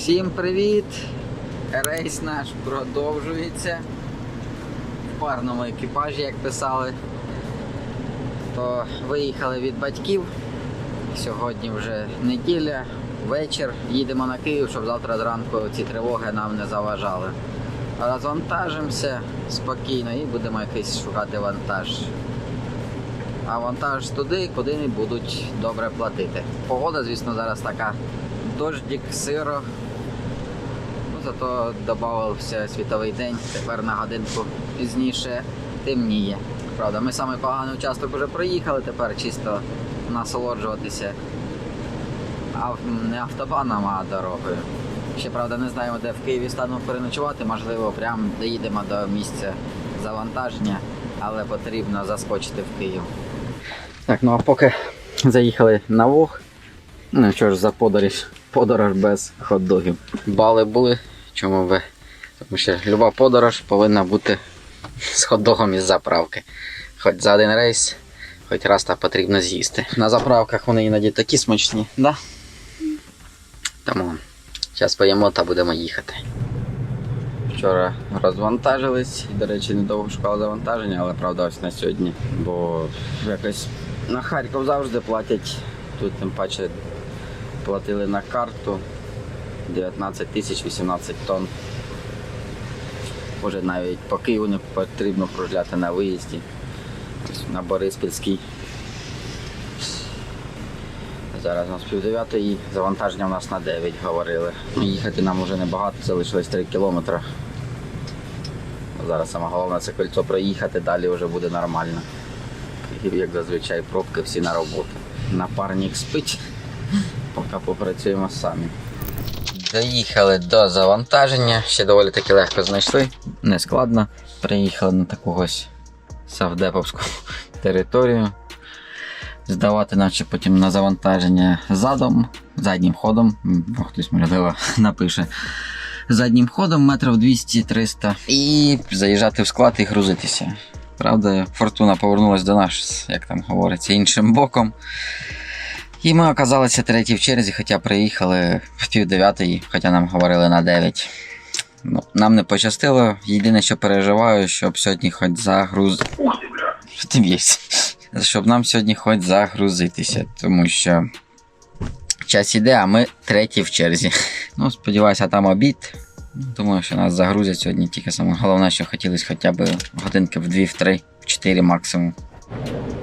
Всім привіт! Рейс наш продовжується. В парному екіпажі, як писали, то виїхали від батьків. Сьогодні вже неділя, вечір. Їдемо на Київ, щоб завтра зранку ці тривоги нам не заважали. Розвантажимося спокійно і будемо якийсь шукати вантаж. А вантаж туди, куди будуть добре платити. Погода, звісно, зараз така дождик, сиро. Зато додавався світовий день. Тепер на годинку пізніше темніє. Правда, ми саме поганий участок вже проїхали, тепер чисто насолоджуватися не автобаном, а дорогою. Ще правда не знаємо, де в Києві станемо переночувати, можливо, прямо доїдемо до місця завантаження, але потрібно заскочити в Київ. Так, ну а поки заїхали на Вог. Ну що ж за подорож, подорож без хот-догів. Бали були, чому би? Тому що люба подорож повинна бути з хот-догом із заправки. Хоч за один рейс, хоч раз та потрібно з'їсти. На заправках вони іноді такі смачні, да? Тому зараз поїмо та будемо їхати. Вчора розвантажились і, до речі, недовго шукали завантаження, але правда ось на сьогодні. Бо якось на Харків завжди платять. Тут тим паче платили на карту 19 тисяч 18 тонн. Може навіть по Києву не потрібно кружляти на виїзді. Ось На Бориспільський. Зараз у нас пів дев'ятої, завантаження у нас на 9 говорили. Їхати нам вже небагато, це лишилось 3 кілометри. Зараз саме головне це кольцо проїхати, далі вже буде нормально. Як зазвичай, пробки всі на роботу. Напарник спить, поки попрацюємо самі. Доїхали до завантаження, ще доволі таки легко знайшли, не складно. Приїхали на таку ось савдеповську територію. Здавати, наче потім на завантаження задом, заднім ходом. Бо хтось можливо напише. Заднім ходом метрів 200-300 і заїжджати в склад і грузитися. Правда, фортуна повернулася до нас, як там говориться, іншим боком. І ми оказалися треті в черзі, хоча приїхали в пів дев'ятої, хоча нам говорили на 9. Ну, нам не пощастило. Єдине, що переживаю, щоб сьогодні хоч загруз. Що ти б'єшся? Щоб нам сьогодні хоч загрузитися, тому що час іде, а ми треті в черзі. Ну, сподіваюся, там обід. Думаю, що нас загрузять сьогодні тільки саме головне, що хотілося хоча б годинки в 2, в 3, в 4 максимум.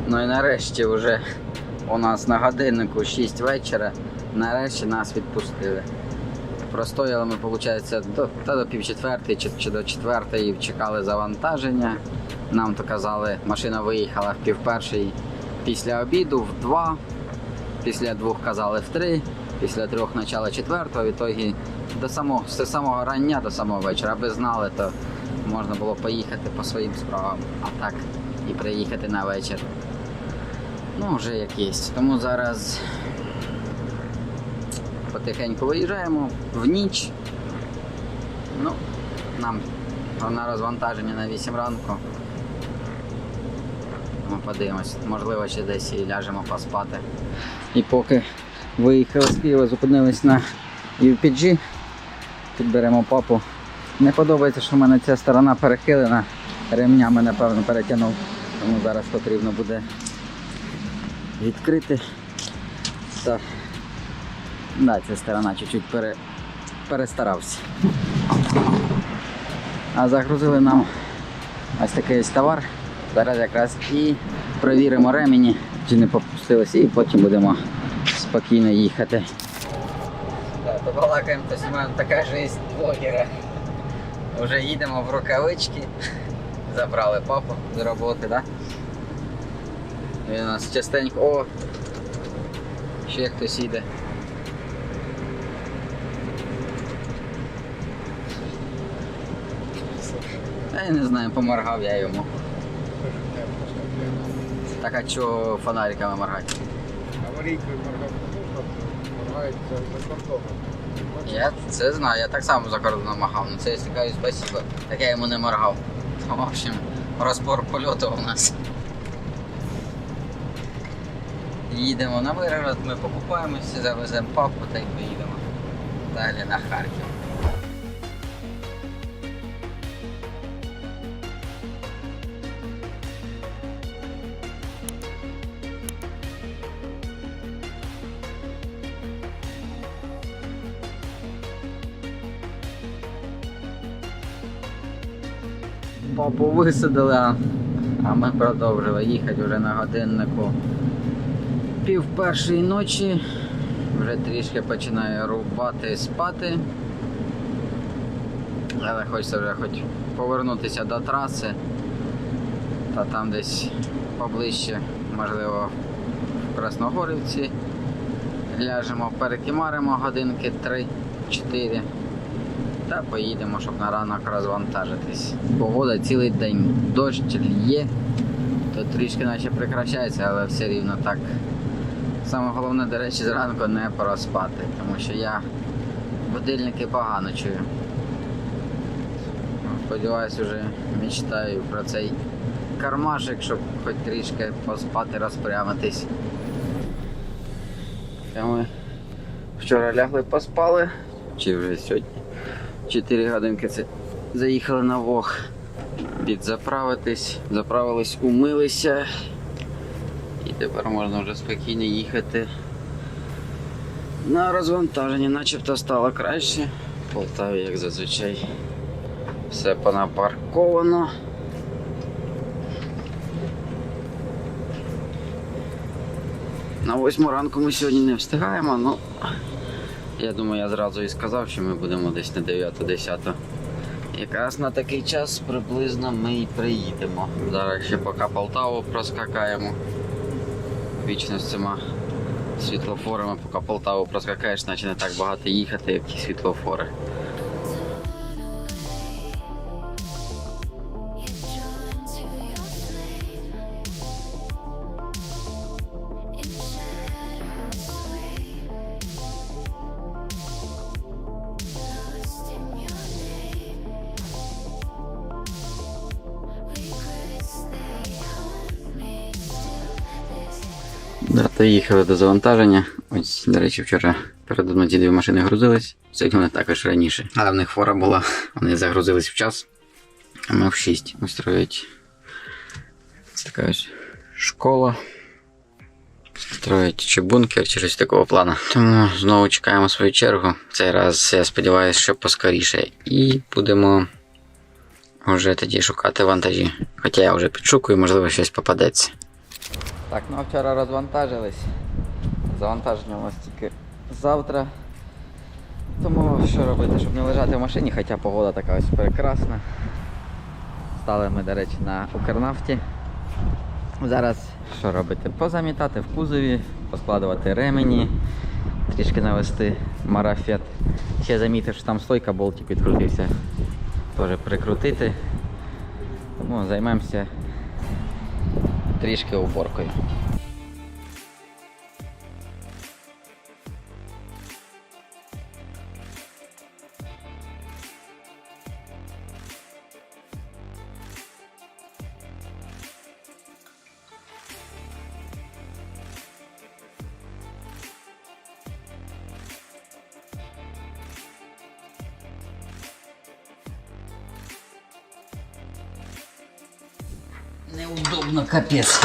Ну і нарешті вже у нас на годиннику 6 вечора. Нарешті нас відпустили. Простояли ми, виходить, до, та до пів четвертої чи, чи до четвертої чекали завантаження. Нам то казали, машина виїхала в пів після обіду в 2, після двох казали в 3, після трьох почала четвертого, в ітогі до самого, з самого рання до самого вечора. Аби знали, то можна було поїхати по своїм справам, а так і приїхати на вечір. Ну, вже як є. Тому зараз потихеньку виїжджаємо в ніч. Ну, нам на розвантаження на 8 ранку. Ми подивимось, можливо, ще десь і ляжемо поспати. І поки виїхали з Києва, зупинились на UPG. Тут беремо папу. Не подобається, що в мене ця сторона перехилена. Ремнями, напевно, перетягнув. Тому зараз потрібно буде відкрити. Так. Да, ця сторона чуть-чуть пере... перестарався. А загрузили нам ось такий ось товар. Зараз якраз і провіримо ремені, чи не попустилися, і потім будемо спокійно їхати. Побалакаємо, то знімаємо така жизнь блогера. Вже їдемо в рукавички. Забрали папу з роботи? Да? Він у нас частенько. О! Ще хтось їде. Та я не знаю, поморгав я йому. Так а чого фонариками моргати? Аварійкою моргав моргають за, за кордоном. Я це знаю, я так само за кордоном махав, ну це я кажу спасибо. Так я йому не моргав. В общем, розбор польоту у нас. Їдемо на Миргород, ми покупаємося, завеземо папу та й поїдемо. далі на Харків. Папу висадили, а ми продовжили їхати вже на годиннику. Пів першої ночі, вже трішки починаю рубати спати. Але хочеться вже хоч повернутися до траси. Та там десь поближче, можливо, в Красногорівці. Ляжемо, перекимаримо годинки 3-4 та поїдемо, щоб на ранок розвантажитись. Погода цілий день, дощ лє, то трішки наче прекращається, але все рівно так. Саме головне, до речі, зранку не проспати, тому що я будильники погано чую. Сподіваюсь, уже мечтаю про цей кармашик, щоб хоч трішки поспати, розпрямитись. Ми вчора лягли поспали, чи вже сьогодні. 4 годинки це заїхали на вог. Підзаправитись, заправились, умилися. Тепер можна вже спокійно їхати. На розвантаження начебто стало краще. В Полтаві, як зазвичай, все понапарковано. На восьму ранку ми сьогодні не встигаємо, ну я думаю, я зразу і сказав, що ми будемо десь на 9-10. Якраз на такий час приблизно ми і приїдемо. Зараз ще поки Полтаву проскакаємо. Вічно з цими світлофорами, поки Полтаву проскакаєш, наче не так багато їхати, як ті світлофори. Да, доїхали до завантаження. Ось, до речі, вчора передо мною ці дві машини грузились. Сьогодні вони також раніше. Але в них фора була, вони загрузились в час. А ми в 6 устроїть. Така ось школа. Строїть чи бункер, чи щось такого плану. Тому знову чекаємо свою чергу. Цей раз я сподіваюся, що поскоріше. І будемо вже тоді шукати вантажі. Хоча я вже підшукую, можливо, щось попадеться. Так, ну а вчора розвантажились. Завантаження у нас тільки завтра. Тому що робити, щоб не лежати в машині, хоча погода така ось прекрасна. Стали ми, до речі, на Укрнафті. Зараз що робити? Позамітати в кузові, поскладувати ремені, трішки навести марафет. Ще замітив, що там стойка болтик відкрутився. Теж прикрутити. Тому займемося трішки уборкою. Капец.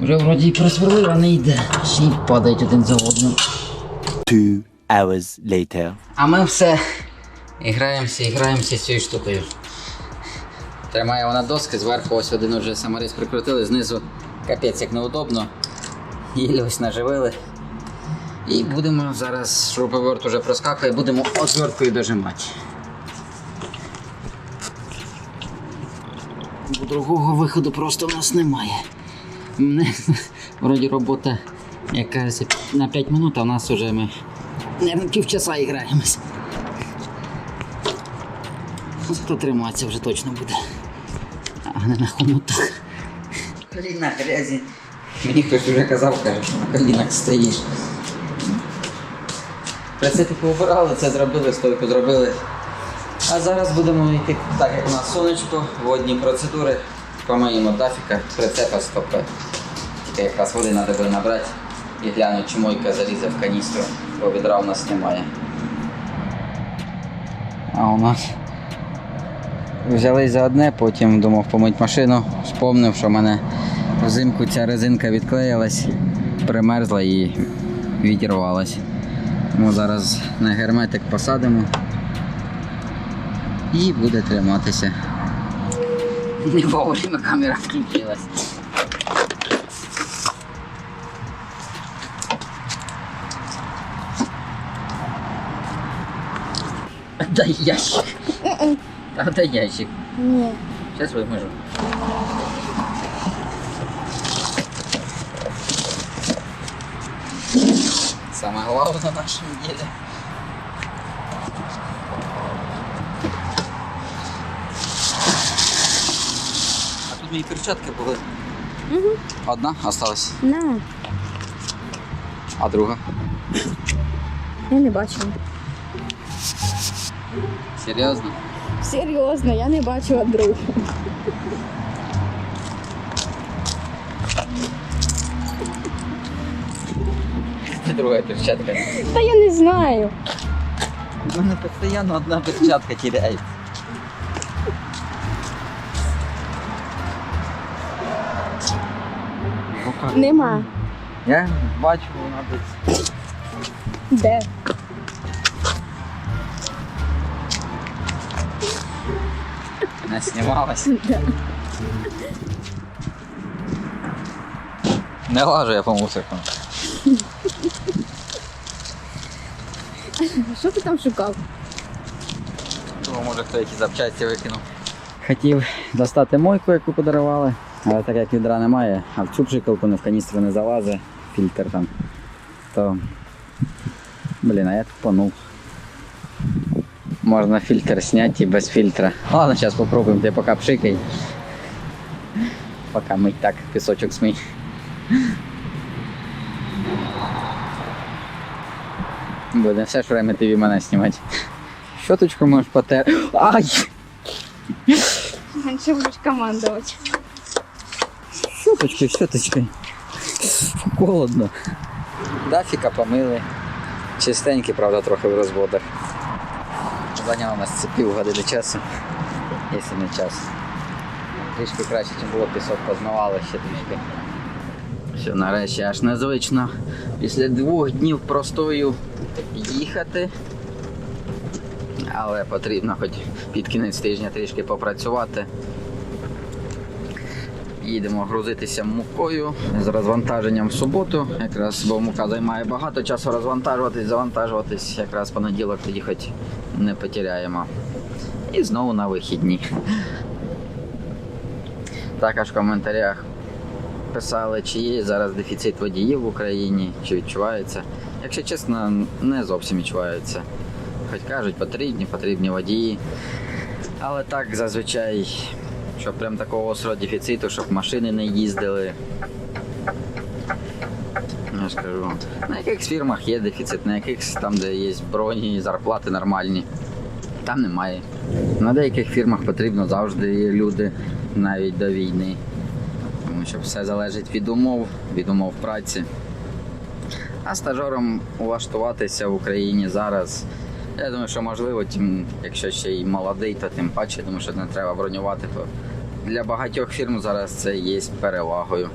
Вже вроді і просверлив, а не йде. Ще й падають один за одним. Two hours later. А ми все і граємося, і граємося з цією штукою. Тримає вона доски, зверху ось один уже саморіз прикрутили, знизу капець як неудобно. Їлі ось наживили. І будемо зараз шуруповерт уже проскакує, будемо отверткою дожимати. Бо другого виходу просто в нас немає. Мене, вроді робота, як кажеться, на 5 минут, а в нас вже ми Наверное, півчаса граємось. Хто триматися вже точно буде. А не на хомутах. Коліна грязі. Мені хтось вже казав, каже, що на колінах стоїш. Прицепи поубирали, це зробили, стойку зробили. А зараз будемо йти, так як у нас сонечко, водні процедури. Помиємо дафіка, прицепа стопи. Тільки якраз води треба буде набрати і глянути, чи мойка залізе в каністру, бо відра у нас немає. А у нас взялись за одне, потім думав помити машину, спомнив, що мене взимку ця резинка відклеїлась, примерзла і відірвалась. Ми зараз на герметик посадимо і буде триматися. Не вовремя камера включилась. Дай ящик. А дай ящик. Ні. Сейчас выможу. Самое главное в нашем деле. А тут мої перчатки були. Угу. Одна осталась, На. а друга. Я не бачила. Серйозно? Серйозно, я не бачила другу. Це друга перчатка. Та я не знаю. У мене постійно одна перчатка теряється. Нема. Я бачу, вона десь. Де? Не знімалась. Де? Не лажу я по мусорку. Що ти там шукав? Думаю, може хто якісь запчасті викинув. Хотів достати мойку, яку подарували, але так як відра немає, а в цю пшикалку не в каністру не залазить, фільтр там, то. Блін, а я тупанув. Можна фільтр зняти і без фільтра. Ладно, зараз попробуємо, ти поки пшикай. Поки мить так, пісочок смій. Буде все ж время тобі мене знімати. Щоточку можеш потер. Ай! Менше будеш командувати. Щоточкою, щоточкою. Холодно. Дафіка помили. Чистенький, правда, трохи в розводах. Зайняло нас це пів години часу, якщо не час. Трішки краще, ніж було, пісок позмивали ще трішки. Все, нарешті аж незвично. Після двох днів простою їхати. Але потрібно хоч під кінець тижня трішки попрацювати. Їдемо грузитися мукою з розвантаженням в суботу. Якраз бо мука займає багато часу розвантажуватись, завантажуватись. Якраз понеділок тоді хоч не потеряємо. І знову на вихідні. Також в коментарях писали, чи є зараз дефіцит водіїв в Україні, чи відчувається. Якщо чесно, не зовсім відчувається. Хоч кажуть, потрібні, потрібні водії. Але так зазвичай, щоб прям такого острого дефіциту, щоб машини не їздили. Я ж кажу, на якихось фірмах є дефіцит, на якихось там, де є броні, зарплати нормальні. Там немає. На деяких фірмах потрібно завжди є люди, навіть до війни. Тому що все залежить від умов, від умов праці. А стажером влаштуватися в Україні зараз. Я думаю, що можливо, тим, якщо ще й молодий, то тим паче, тому що не треба бронювати. То для багатьох фірм зараз це є перевагою.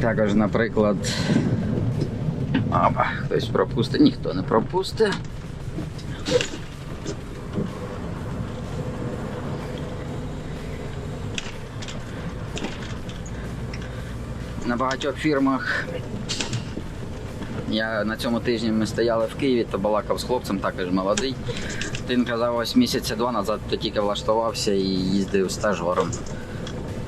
Також, наприклад, Опа, хтось пропустить, ніхто не пропустить. На багатьох фірмах я на цьому тижні ми стояли в Києві, то балакав з хлопцем, також молодий. Він казав, ось місяця два назад то тільки влаштувався і їздив стажером.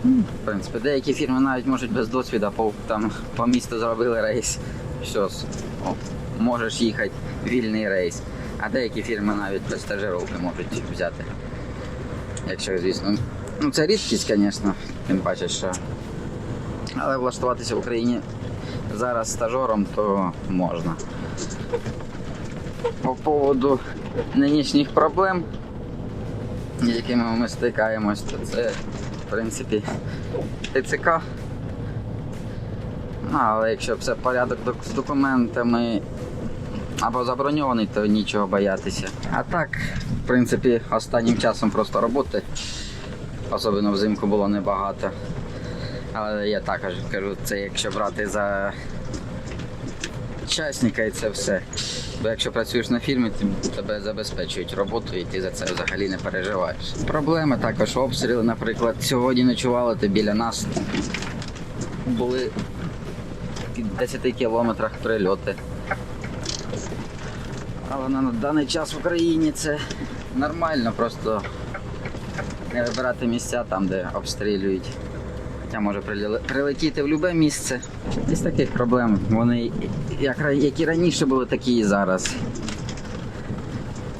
В принципі, деякі фірми навіть можуть без досвіду по, там, по місту зробили рейс. Все, о, можеш їхати вільний рейс. А деякі фірми навіть без стажировки можуть взяти. Якщо, звісно. Ну це рідкість, звісно, тим паче, що. Але влаштуватися в Україні зараз стажером, то можна. По поводу нинішніх проблем. з якими ми стикаємось, то це, в принципі, ТЦК. Ну, але якщо все порядок з документами або заброньований, то нічого боятися. А так, в принципі, останнім часом просто роботи, особливо взимку було небагато. Але я також кажу, це якщо брати за часника і це все. Бо якщо працюєш на фірмі, тебе забезпечують роботу і ти за це взагалі не переживаєш. Проблеми також обстріли, наприклад, сьогодні ночували ти біля нас. Були в 10 кілометрах прильоти. Але на даний час в Україні це нормально, просто не вибирати місця там, де обстрілюють. Хоча може прилетіти в будь-яке місце. Із таких проблем. Вони як, які раніше були, такі і зараз.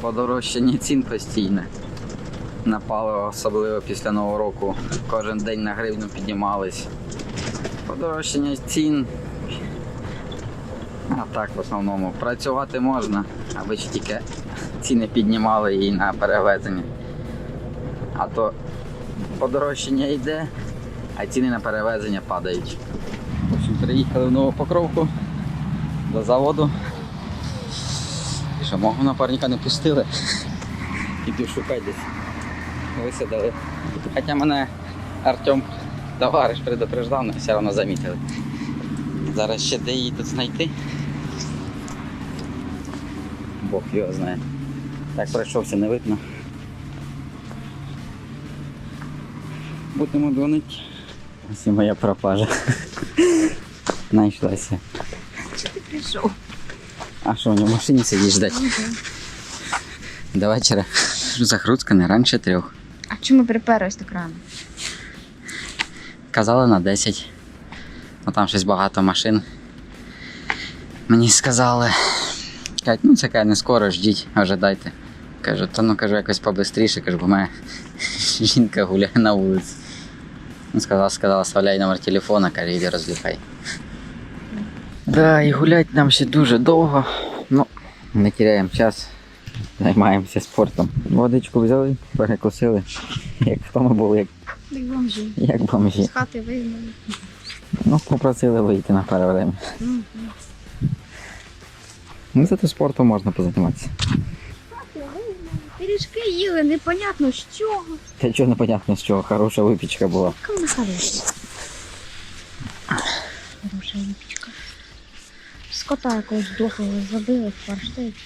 Подорожчання цін постійне. На паливо, особливо після Нового року. Кожен день на гривню піднімались. Подорожчання цін. А так в основному. Працювати можна, аби ж тільки ціни піднімали і на перевезення. А то подорожчання йде, а ціни на перевезення падають. В общем, приїхали в нову покровку до заводу. Що, мого напарника не пустили. Іду шукати десь. Висадили. Хоча мене Артем товариш предупреждав, але все одно замітили. Зараз ще де її тут знайти. Бог його знає. Так пройшовся, не видно. Будемо дзвонити. Ось і моя пропажа. Знайшлася. Ти прийшов. А що, в нього в машині сидиш ждать? До вечора. Загрузка не раніше трьох. А чому приперлась так рано? Казали на 10. Ну там щось багато машин. Мені сказали. Кажуть, ну це каже, не скоро, ждіть, ожидайте. Кажу, та ну кажу, якось побистріше, кажу, бо мене жінка гуляє на вулиці. Ну, сказала, сказала, оставляй номер телефона, каже, іди розліхай. Да, і гулять нам ще дуже довго. Ну, не теряємо час, займаємося спортом. Водичку взяли, перекусили. Як в тому були, як, Так бомжі. як бомжі. З хати вигнали. Ну, попросили вийти на пару время. Ну, зато спортом можна позайматися. Пиріжки їли, непонятно з чого. Та чого непонятно з чого, хороша випічка була. Яка вона хороша. Хороша випічка. Скота якогось дохлого забили в фарштейку.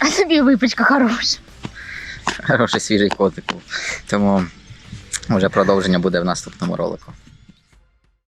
А тобі випічка хороша. Хороший свіжий котик був. Тому вже продовження буде в наступному ролику.